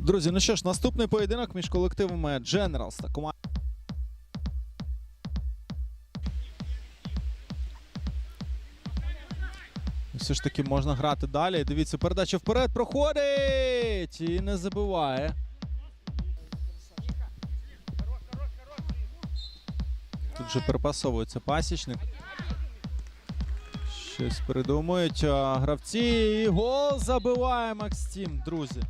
Друзі, ну що ж, наступний поєдинок між колективами Generals та командою. Все ж таки можна грати далі. Дивіться, передача вперед проходить і не забиває. Тут же перепасовується пасічник. Щось придумують гравці. І гол забиває Макстім, друзі.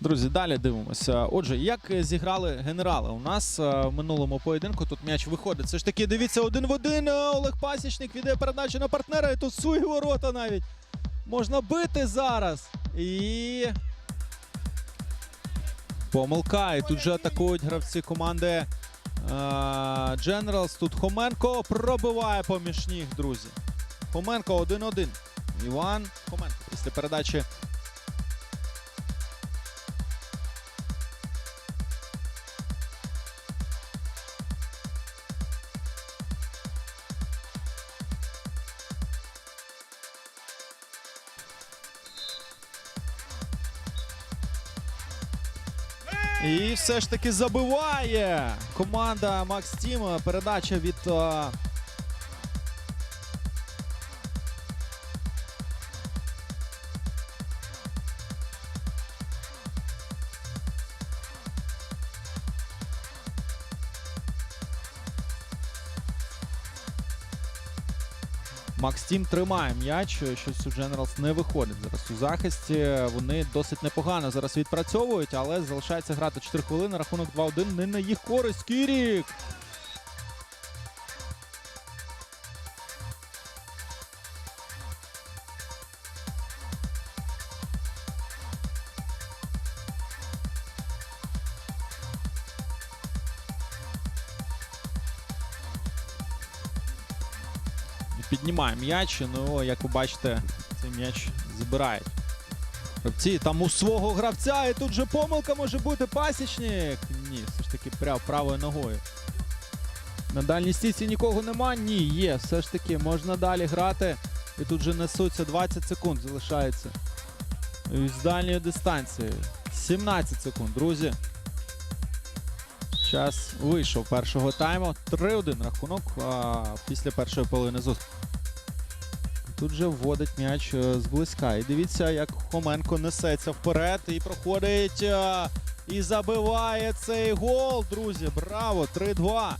Друзі, далі дивимося. Отже, як зіграли генерали? У нас е, в минулому поєдинку тут м'яч виходить. Це ж таки, дивіться, один в один. е, Олег Пасічник віддає передачу на партнера. І тут сує ворота навіть. Можна бити зараз. І. Помилка. І тут же атакують гравці команди Generals. Тут Хоменко пробиває поміж ніг, друзі. Хоменко 1-1. Іван Хоменко. Після передачі І все ж таки забиває команда Макс Тім. Передача від. Е, Макс Тім тримає м'яч. Щось у Дженералс не виходить зараз у захисті. Вони досить непогано зараз відпрацьовують, але залишається грати 4 хвилини. Рахунок 2-1 не на їх користь. Кірік. Піднімає м'яч. Ну, як ви бачите, цей м'яч забирають. Гравці там у свого гравця, і тут же помилка може бути пасічник. Ні, все ж таки прямо правою ногою. На дальній стійці нікого нема. Ні, є. Все ж таки можна далі грати. І тут же несуться 20 секунд залишається. І з дальньої дистанції. 17 секунд, друзі. Час вийшов першого тайму. 3-1 рахунок а, після першої половини зустрічі. Тут же вводить м'яч е, зблизька. І дивіться, як Хоменко несеться вперед і проходить е, і забиває цей гол, друзі. Браво! 3-2.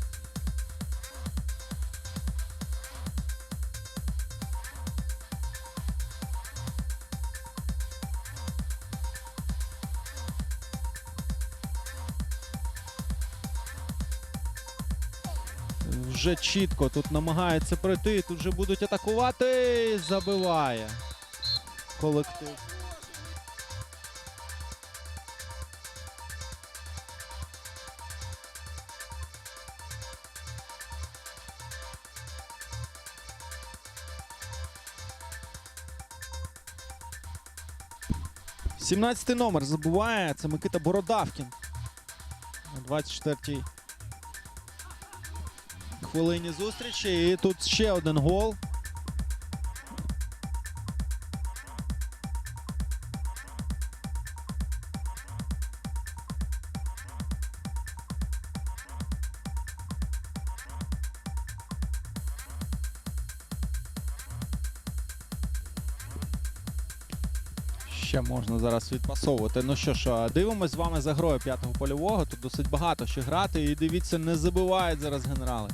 Вже чітко тут намагається пройти. Тут же будуть атакувати. Забиває колектив. Сімнадцятий номер забуває. Це Микита Бородавкін. На 24-й хвилині зустрічі. І тут ще один гол. Ще можна зараз відпасовувати. Ну що ж, дивимось з вами за грою п'ятого польового. Тут досить багато ще грати. І дивіться, не забивають зараз генерали.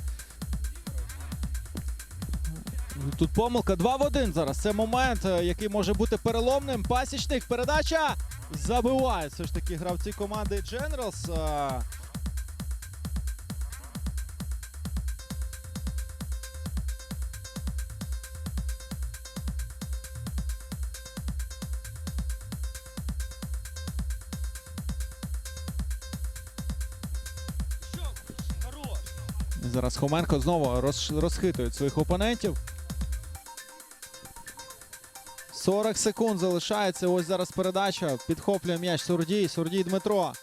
Тут помилка 2 в 1 зараз. Це момент, е, який може бути переломним. Пасічник, передача забиває. Все ж таки гравці команди Generals. е, Зараз Хоменко знову роз, розхитує своїх опонентів. 40 секунд залишається. Ось зараз передача. Підхоплює м'яч Сурдій. Сурдій Дмитро.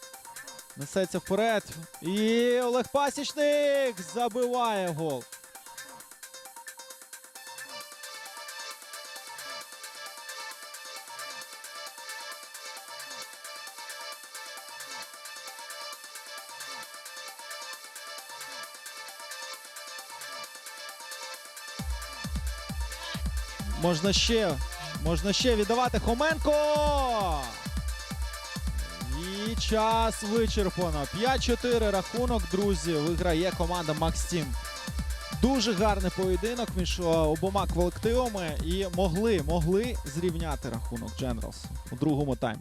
Несеться вперед. І Олег Пасічник забиває гол. Можна ще, можна ще віддавати Хоменко. І час вичерпано. 5-4 рахунок, друзі. Виграє команда Максим. Дуже гарний поєдинок між обома колективами і могли, могли зрівняти рахунок Generals у другому таймі.